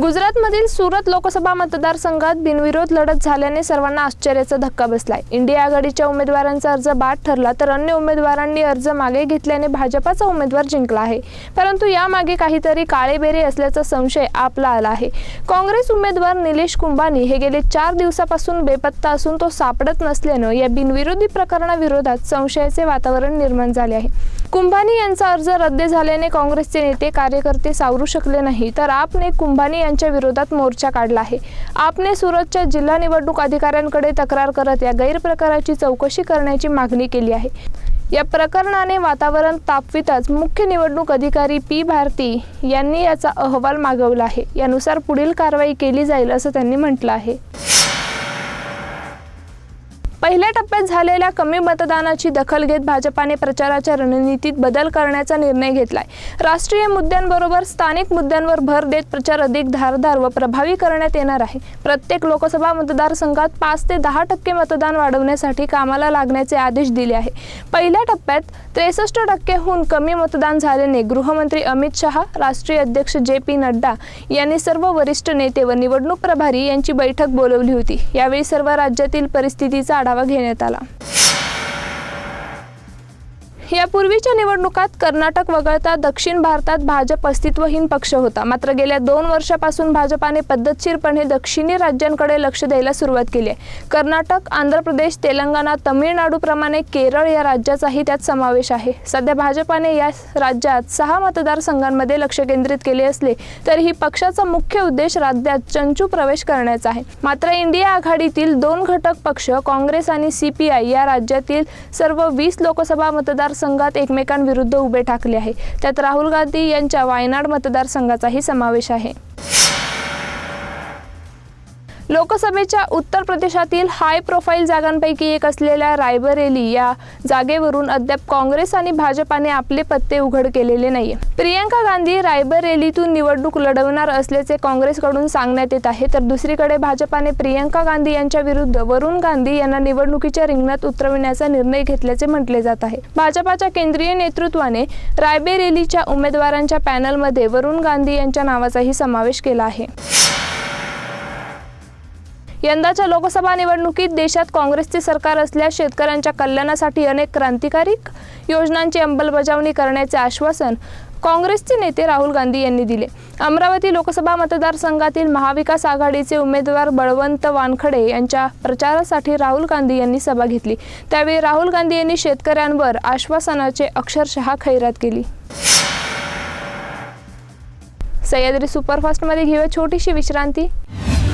गुजरातमधील सुरत लोकसभा मतदारसंघात बिनविरोध लढत झाल्याने सर्वांना आश्चर्याचा धक्का बसलाय. इंडिया आघाडीच्या उमेदवारांचा अर्ज बाद ठरला तर अन्य उमेदवारांनी अर्ज मागे घेतल्याने भाजपाचा उमेदवार जिंकला आहे. परंतु यामागे काहीतरी काळेबेरे असल्याचा संशय आपला आला आहे. काँग्रेस उमेदवार निलेश कुंभानी हे गेले चार दिवसापासून बेपत्ता असून तो सापडत नसल्यानं या बिनविरोधी प्रकरणाविरोधात संशयाचे वातावरण निर्माण झाले आहे. कुंभानी यांचा अर्ज रद्द झाल्याने काँग्रेसचे नेते कार्यकर्ते सावरू शकले नाही. तर आपने कुंभानी यांच्या विरोधात मोर्चा काढला आहे. आपने सुरतच्या जिल्हा निवडणूक अधिकाऱ्यांकडे तक्रार करत या गैरप्रकाराची चौकशी करण्याची मागणी केली आहे. या प्रकरणाने वातावरण तापविताच मुख्य निवडणूक अधिकारी पी भारती यांनी याचा अहवाल मागवला आहे. यानुसार पुढील कारवाई केली जाईल असं त्यांनी म्हटलं आहे. पहिल्या टप्प्यात झालेल्या कमी मतदानाची दखल घेत भाजपाने प्रचाराच्या रणनीतीत बदल करण्याचा निर्णय घेतलाय. राष्ट्रीय मुद्द्यांबरोबर स्थानिक मुद्द्यांवर भर देत प्रचार अधिक धारदार व प्रभावी करण्यात येणार आहे. प्रत्येक लोकसभा मतदारसंघात पाच ते दहा टक्के मतदान वाढवण्यासाठी कामाला लागण्याचे आदेश दिले आहे. पहिल्या टप्प्यात त्रेसष्ट टक्केहून कमी मतदान झाल्याने गृहमंत्री अमित शहा राष्ट्रीय अध्यक्ष जे पी नड्डा यांनी सर्व वरिष्ठ नेते व निवडणूक प्रभारी यांची बैठक बोलवली होती. यावेळी सर्व राज्यातील परिस्थितीचा आढावा आढावा घेण्यात आला. यापूर्वीच्या निवडणुकात कर्नाटक वगळता दक्षिण भारतात भाजप अस्तित्वहीन पक्ष होता. मात्र गेल्या दोन वर्षापासून भाजपाने पद्धतशीरपणे दक्षिणी राज्यांकडे लक्ष द्यायला सुरुवात केली आहे. कर्नाटक आंध्र प्रदेश तेलंगणा तमिळनाडूप्रमाणे केरळ या राज्याचाही त्यात समावेश आहे. सध्या भाजपाने या राज्यात सहा मतदारसंघांमध्ये लक्ष केंद्रित केले असले तरीही पक्षाचा मुख्य उद्देश राज्यात चंचू प्रवेश करण्याचा आहे. मात्र इंडिया आघाडीतील दोन घटक पक्ष काँग्रेस आणि सीपीआय या राज्यातील सर्व वीस लोकसभा मतदार मतदारसंघात एकमेकांविरुद्ध उभे ठाकले आहे. त्यात राहुल गांधी यांच्या वायनाड मतदारसंघाचाही समावेश आहे. लोकसभेच्या उत्तर प्रदेशातील हाय प्रोफाईल जागांपैकी एक असलेल्या रायबरेली या जागेवरून अद्याप काँग्रेस आणि भाजपाने आपले पत्ते उघड केलेले नाही प्रियंका गांधी रायबरेलीतून निवडणूक लढवणार असल्याचे काँग्रेसकडून सांगण्यात येत आहे तर दुसरीकडे भाजपाने प्रियंका गांधी यांच्या विरुद्ध वरुण गांधी यांना निवडणुकीच्या रिंगणात उतरविण्याचा निर्णय घेतल्याचे म्हटले जात आहे. भाजपाच्या केंद्रीय नेतृत्वाने रायबरेलीच्या उमेदवारांच्या पॅनलमध्ये वरुण गांधी यांच्या नावाचाही समावेश केला आहे. यंदाच्या लोकसभा निवडणुकीत देशात काँग्रेसचे सरकार असल्यास शेतकऱ्यांच्या कल्याणासाठी अनेक क्रांतिकारी योजनांची अंमलबजावणी करण्याचे आश्वासन काँग्रेसचे नेते राहुल गांधी यांनी दिले. अमरावती लोकसभा मतदारसंघातील महाविकास आघाडीचे उमेदवार बळवंत वानखडे यांच्या प्रचारासाठी राहुल गांधी यांनी सभा घेतली. त्यावेळी राहुल गांधी यांनी शेतकऱ्यांवर आश्वासनाचे अक्षरशः खैरात केली. सह्याद्री सुपरफास्टमध्ये घेऊया छोटीशी विश्रांती.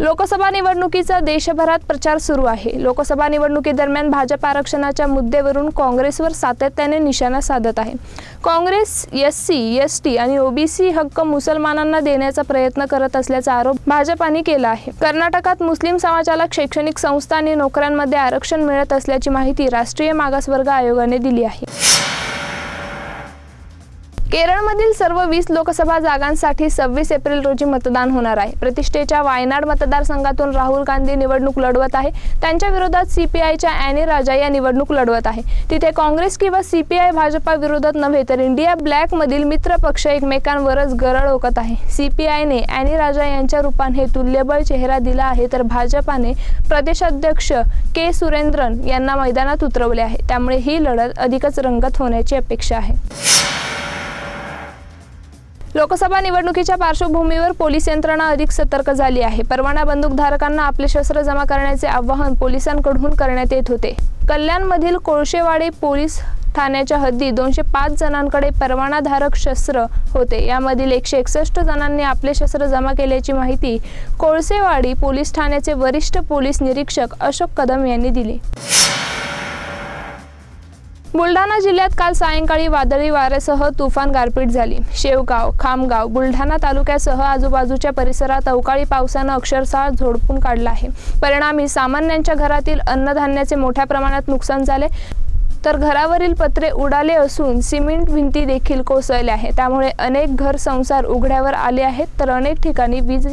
लोकसभा निवडणुकीचा देशभरात प्रचार सुरू आहे. लोकसभा निवडणुकीदरम्यान भाजप आरक्षणाच्या मुद्द्यावरून काँग्रेसवर सातत्याने निशाणा साधत आहे. Congress S C S T आणि ओबीसी हक्क मुसलमानांना देण्याचा प्रयत्न करत असल्याचा आरोप भाजपाने केला आहे. कर्नाटकात मुस्लिम समाजाला शैक्षणिक संस्था आणि नोकऱ्यांमध्ये आरक्षण मिळत असल्याची माहिती राष्ट्रीय मागासवर्ग आयोगाने दिली आहे. केरळमधील सर्व वीस लोकसभा जागांसाठी सव्वीस एप्रिल रोजी मतदान होणार आहे. प्रतिष्ठेच्या वायनाड मतदारसंघातून राहुल गांधी निवडणूक लढवत आहे. त्यांच्या विरोधात सीपीआयच्या अॅनी राजा या निवडणूक लढवत आहे. तिथे काँग्रेस किंवा सीपीआय भाजपा विरोधात नव्हे तर इंडिया ब्लॅकमधील मित्रपक्ष मित्र पक्ष एकमेकांवरच गरळ ओकत आहे. सीपीआयने अॅनी राजा यांच्या रूपाने तुल्यबळ चेहरा दिला आहे तर भाजपाने प्रदेशाध्यक्ष के सुरेंद्रन यांना मैदानात उतरवले आहे. त्यामुळे ही लढत अधिकच रंगत होण्याची अपेक्षा आहे. लोकसभा निवडणुकीच्या पार्श्वभूमीवर पोलीस यंत्रणा अधिक सतर्क झाली आहे. परवाना बंदूकधारकांना आपले शस्त्र जमा करण्याचे आवाहन पोलिसांकडून करण्यात येत होते. कल्याणमधील कोळशेवाडी पोलीस ठाण्याच्या हद्दी दोनशे पाच जणांकडे परवानाधारक शस्त्र होते. यामधील एकशे एकसष्ट जणांनी आपले शस्त्र जमा केल्याची माहिती कोळसेवाडी पोलीस ठाण्याचे वरिष्ठ पोलीस निरीक्षक अशोक कदम यांनी दिली. बुलढाणा जिल्ह्यात काल सायंकाळी वादळी वाऱ्यासह तुफान गारपीट झाली. शेवगाव खामगाव बुलढाणा तालुक्यासह आजूबाजूच्या परिसरात अवकाळी पावसानं अक्षरशः झोडपून काढला आहे. परिणामी सामान्यांच्या घरातील अन्नधान्याचे मोठ्या प्रमाणात नुकसान झाले. तर घरावरील पत्रे उडाले असून सिमेंट भिंती देखील कोसळल्या आहेत. त्यामुळे अनेक घर संसार उघड्यावर आले आहेत. तर अनेक ठिकाणी वीज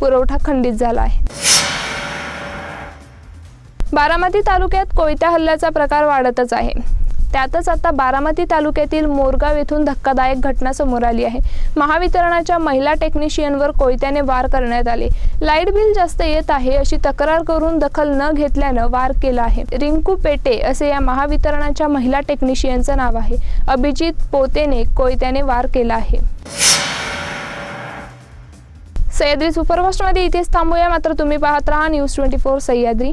पुरवठा खंडित झाला आहे. बारामती तालुक्यात कोयत्या हल्ल्याचा प्रकार वाढतच आहे. त्यातच आता बारामती तालुक्यातील मोरगाव येथून धक्कादायक घटना समोर आली आहे. महावितरणाच्या महिला टेक्निशियनवर कोयत्याने वार करण्यात आले. लाइट बिल जास्त येत आहे अशी तक्रार करून दखल न घेतल्यानं वार केला आहे. रिंकू पेटे असे या महावितरणाच्या महिला टेक्निशियनचं नाव आहे. अभिजित पोतेने कोयत्याने वार केला आहे. सह्याद्री सुपरफास्टमध्ये इथेच थांबूया. मात्र तुम्ही पाहत राहा न्यूज ट्वेंटी फोर सह्याद्री.